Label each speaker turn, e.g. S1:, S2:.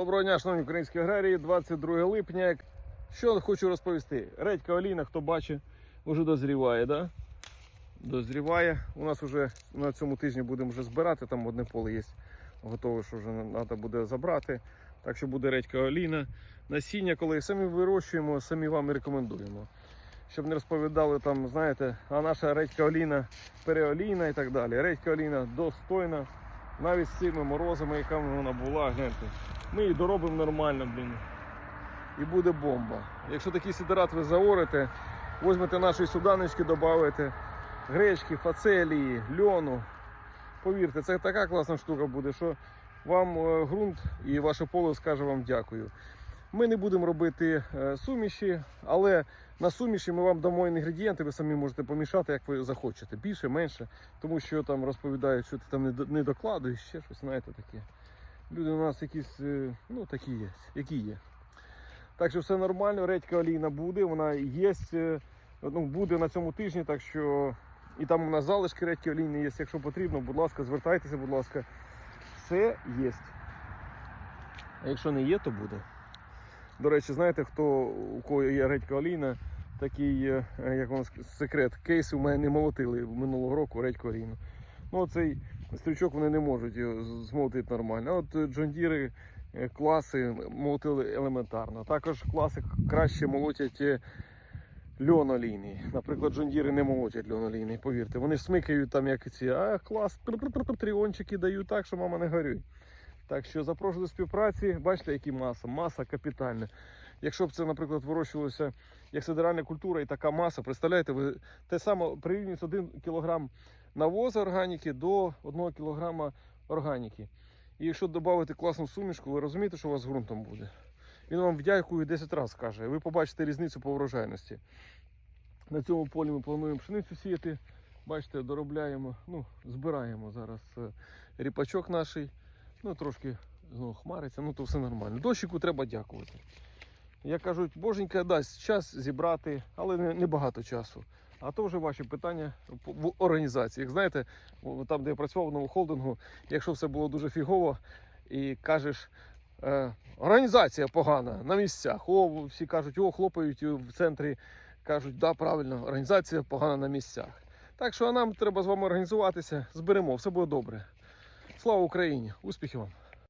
S1: Доброго дня, шановні українські аграрії, 22 липня. Що хочу розповісти? Редька Оліна, хто бачить, вже дозріває, да? Дозріває. У нас вже на цьому тижні будемо вже збирати, там одне поле є готове, що вже треба буде забрати. Так що буде редька Оліна. Насіння, коли самі вирощуємо, самі вам рекомендуємо. Щоб не розповідали там, знаєте, а наша редька Оліна переолійна і так далі. Редька Оліна достойна, навіть з цими морозами, яка вона була, гляньте. Ми її доробимо нормально, блін. І буде бомба. Якщо такий сидерат ви заорите, візьмете нашої суданочки, додавите гречки, фацелії, льону. Повірте, це така класна штука буде, що вам е, ґрунт і ваше поле скаже вам дякую. Ми не будемо робити е, суміші, але на суміші ми вам дамо інгредієнти, ви самі можете помішати, як ви захочете. Більше, менше, тому що там розповідають, що ти там не докладуєш, ще щось, знаєте таке. Люди у нас якісь, е, ну такі є, які є. Так що все нормально, редька олійна буде, вона є, е, ну, буде на цьому тижні, так що і там у нас залишки редьки олійні є. Якщо потрібно, будь ласка, звертайтеся, будь ласка. Все є. А якщо не є, то буде. До речі, знаєте, хто у кого є редька олійна, такий, е, як вам секрет, кейси у мене не молотили минулого року редьку олійну. Ну, цей стрічок вони не можуть змолотити нормально. А От е, джондіри, е, класи молотили елементарно. Також класи краще молотять е, льон олійний. Наприклад, джондіри не молотять льон олійний, повірте. Вони смикають там як ці, а клас, тріончики дають так, що мама не горюй. Так що запрошую до співпраці. Бачите, які маса. Маса капітальна. Якщо б це, наприклад, вирощувалося як сидеральна культура і така маса, представляєте, ви те саме порівнюється 1 кг навозу органіки до 1 кг органіки. І якщо додати класну сумішку, ви розумієте, що у вас з ґрунтом буде. Він вам вдякує 10 разів скаже. Ви побачите різницю по врожайності. На цьому полі ми плануємо пшеницю сіяти. Бачите, доробляємо, ну, збираємо зараз е, ріпачок наш. Ну, трошки знову хмариться, ну то все нормально. Дощику треба дякувати. Як кажуть, боженька дасть час зібрати, але не, не багато часу. А то вже ваші питання в організації. Як знаєте, там, де я працював в новохолдингу, якщо все було дуже фігово, і кажеш, е, організація погана на місцях. О, всі кажуть, о, хлопають в центрі, кажуть, да, правильно, організація погана на місцях. Так що нам треба з вами організуватися, зберемо, все буде добре. Слава Україні! Успіхів вам!